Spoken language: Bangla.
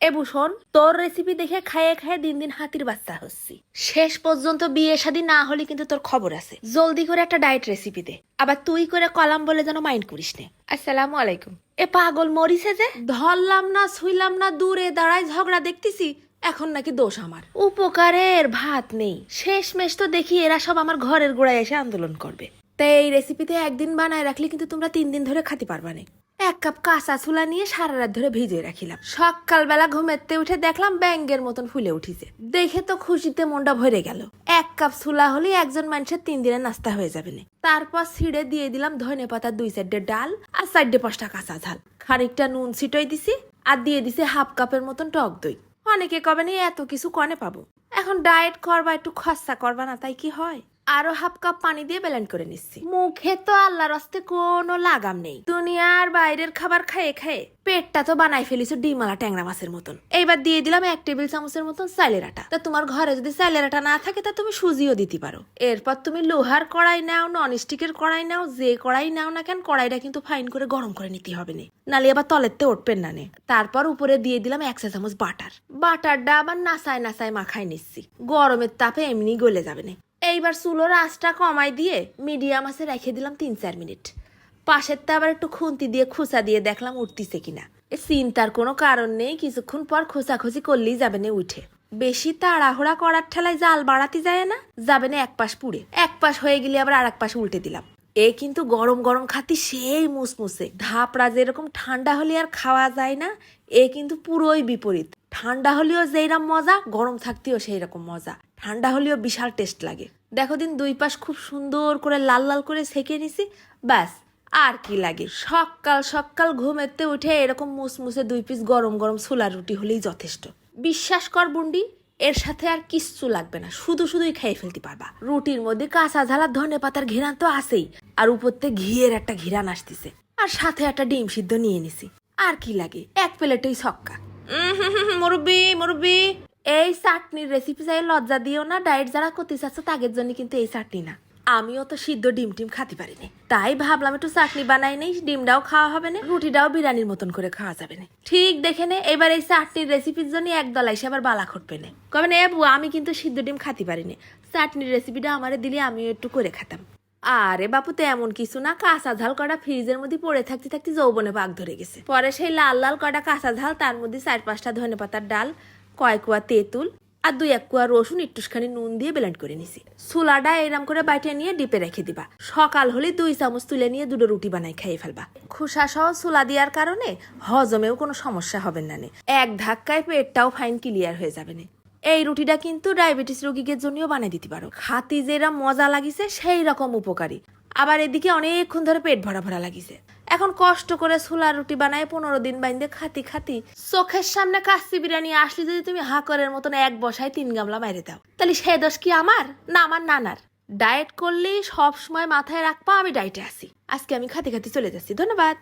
এবুশন তোর রেসিপি দেখে খায়ে খায়ে দিন দিন হাতির বাচ্চা হচ্ছি। শেষ পর্যন্ত বিয়ে শাদী না হলে কিন্তু তোর খবর আছে। জলদি করে একটা ডায়েট রেসিপি দে। আবার তুই করে কলাম বলে যেন মাইন্ড করিস নে। আসসালামু আলাইকুম। এ পাগল মরিছে যে ধরলাম না শুইলাম না দূরে দাঁড়ায় ঝগড়া দেখতেছি এখন নাকি দোষ আমার। উপকারের ভাত নেই। শেষ মেশ তো দেখি এরা সব আমার ঘরের গোড়ায় এসে আন্দোলন করবে। তাই এই রেসিপিতে একদিন বানায় রাখলে কিন্তু তোমরা তিন দিন ধরে খেতে পারবা না। এক কাপ কাঁচা ছুলা নিয়ে সারা রাত ধরে ভিজিয়ে রাখিলাম। সকালবেলা ঘুমেতে উঠে দেখলাম ব্যাঙ্গের মতন ফুলে উঠিছে। দেখে তো খুশিতে মনটা ভরে গেল। এক কাপ ছুলা হলে একজন মানুষের তিন দিনের নাস্তা হয়ে যাবে তারপর ছিঁড়ে দিয়ে দিলাম ধনে পাতা দুই সাইডে ডাল আর সাইডে পাঁচটা কাঁচা ঝাল। খানিকটা নুন ছিটই দিছি আর দিয়ে দিছি হাফ কাপের মতন টক দই। অনেকে কবে নি এত কিছু কনে পাবো? এখন ডায়েট করবা, একটু খরচা করবা না, তাই কি হয়? আরও হাফ কাপ পানি দিয়ে ব্যালেন্ড করে নিচ্ছি। মুখে তো আল্লাহর হস্তে কোনো লাগাম নেই। দুনিয়ার বাইরের খাবার খায়ে খায়ে পেটটা তো বানাই ফেলিছো ডিমালা ট্যাংরা মাছের মতন। এইবার দিয়ে দিলাম এক টেবিল চামচের মতন চাইলের আটা। তা তোমার ঘরে যদি চাইলের আটা না থাকে, তা তুমি সুজিও দিতে পারো। এরপর তুমি লোহার কড়াই নাও নন স্টিকের কড়াই নাও, যে কড়াই নাও না কেন, কড়াইটা কিন্তু ফাইন করে গরম করে নিতে হবে না। নালে আবার তলেরতে উঠবেন না নে। তারপর উপরে দিয়ে দিলাম এক চা চামচ বাটার। বাটারটা আবার নাসায় নাসায় মাখায় নিচ্ছি। গরমের তাপে এমনি গলে যাবে না। এইবার চুলোর আঁচটা কমাই দিয়ে মিডিয়াম আছে রেখে দিলাম তিন চার মিনিট। পাশেরটা আবার একটু খুন্তি দিয়ে খুসা দিয়ে দেখলাম উঠতিছে কিনা। এ চিন্তার কোনো কারণ নেই, কিছুক্ষণ পর খোসাখুসি করলেই যাবে না উঠে। বেশি তাড়াহুড়া করার ঠেলায় জাল বাড়াতে যায় না, যাবে না এক পাশ পুড়ে। এক পাশ হয়ে গেলে আবার আর এক পাশ উল্টে দিলাম। এ কিন্তু গরম গরম খাতি সেই মুসমুসে। ধাপড়া যেরকম ঠান্ডা হলে আর খাওয়া যায় না, এ কিন্তু পুরোই বিপরীত। ঠান্ডা হলেও যেইরকম মজা, গরম থাকতেও সেই রকম মজা। ঠান্ডা হলেও বিশাল টেস্ট লাগে। দেখো দিন দুই পাশ খুব সুন্দর করে লাল লাল করে সেঁকে নিছি, ব্যাস, আর কি লাগে। সকাল সকাল ঘুমেতে উঠে এরকম মুসমুসে দুই পিস গরম গরম ছোলা রুটি হলেই যথেষ্ট। বিশ্বাস কর বুন্ডি, এর সাথে আর কিচ্ছু লাগবে না, শুধু শুধুই খেয়ে ফেলতে পারবা। রুটির মধ্যে কাঁচা ঝালা ধনে পাতার ঘিরান তো আছেই, আর উপর থেকে ঘিয়ের একটা ঘিরান আসতেছে, আর সাথে একটা ডিম সিদ্ধ নিয়ে নিছি। আর কি লাগে, এক প্লেটেই ছক্কা। মুরব্বি মুরব্বি। এই চাটনির রেসিপি চাই, লজ্জা দিও না ডায়েট যারা করতে চাচ্ছ তাদের জন্য কিন্তু এই চাটনি না। আমিও তো সিদ্ধ ডিম টিম খাতে পারিনি। তাই ভাবলাম একটু চাটনি বানাই নেই, ডিমটাও খাওয়া হবে না, রুটিটাও বিরিয়ানির মতন করে খাওয়া যাবে না। ঠিক দেখে নে, এবার এই চাটনির রেসিপির জন্য একদল এসে আবার বালা ঘটবে না। কবে না আমি কিন্তু সিদ্ধ ডিম খাতে পারিনি। চাটনির রেসিপিটা আমারে দিলে আমিও একটু করে খেতাম। আরে বাপু, তেমন কিছু না, কাঁচা ঝাল কটা ফ্রিজের মধ্যে পড়ে থাকতে থাকতে যৌবনে পাক ধরে গেছে। পরে সেই লাল লাল কটা কাঁচা ঝাল, তার মধ্যে চার পাঁচটা ধনে পাতার ডাল কয় কুয়া তেঁতুল আর দুই এক কুয়া রসুন একটুখানি নুন দিয়ে ব্লেন্ড করে নিছি। সুলাটা এরম করে বাইটে নিয়ে ডিপে রেখে দিবা। সকাল হলে দুই চামচ তুলে নিয়ে দুটো রুটি বানাই খাইয়ে ফেলবা। খোসা সহ সুলা দেওয়ার কারণে হজমেও কোনো সমস্যা হবে নে। এক ধাক্কায় পেটটাও ফাইন ক্লিয়ার হয়ে যাবে না। এই রুটিটা কিন্তু ডায়াবেটিস রোগীকে জন্যও বানিয়ে দিতে পারো। খাতি যেরা মজা লাগিছে সেই রকম উপকারী। আবার এদিকে অনেকক্ষণ ধরে পেট ভরা ভরা লাগিছে। এখন কষ্ট করে ছোলা রুটি বানায় পনেরো দিন বাইন্দে খাতি খাতি। চোখের সামনে কাচ্চি বিরিয়ানি আসলে যদি তুমি হাকরের মতন এক বসায় তিন গামলা বাইরে দাও। তাহলে সে দোষ কি আমার? না আমার নানার। ডায়েট করলে সবসময় মাথায় রাখবা আমি ডায়েটে আসি আজকে আমি খাতে খাতে চলে যাচ্ছি। ধন্যবাদ।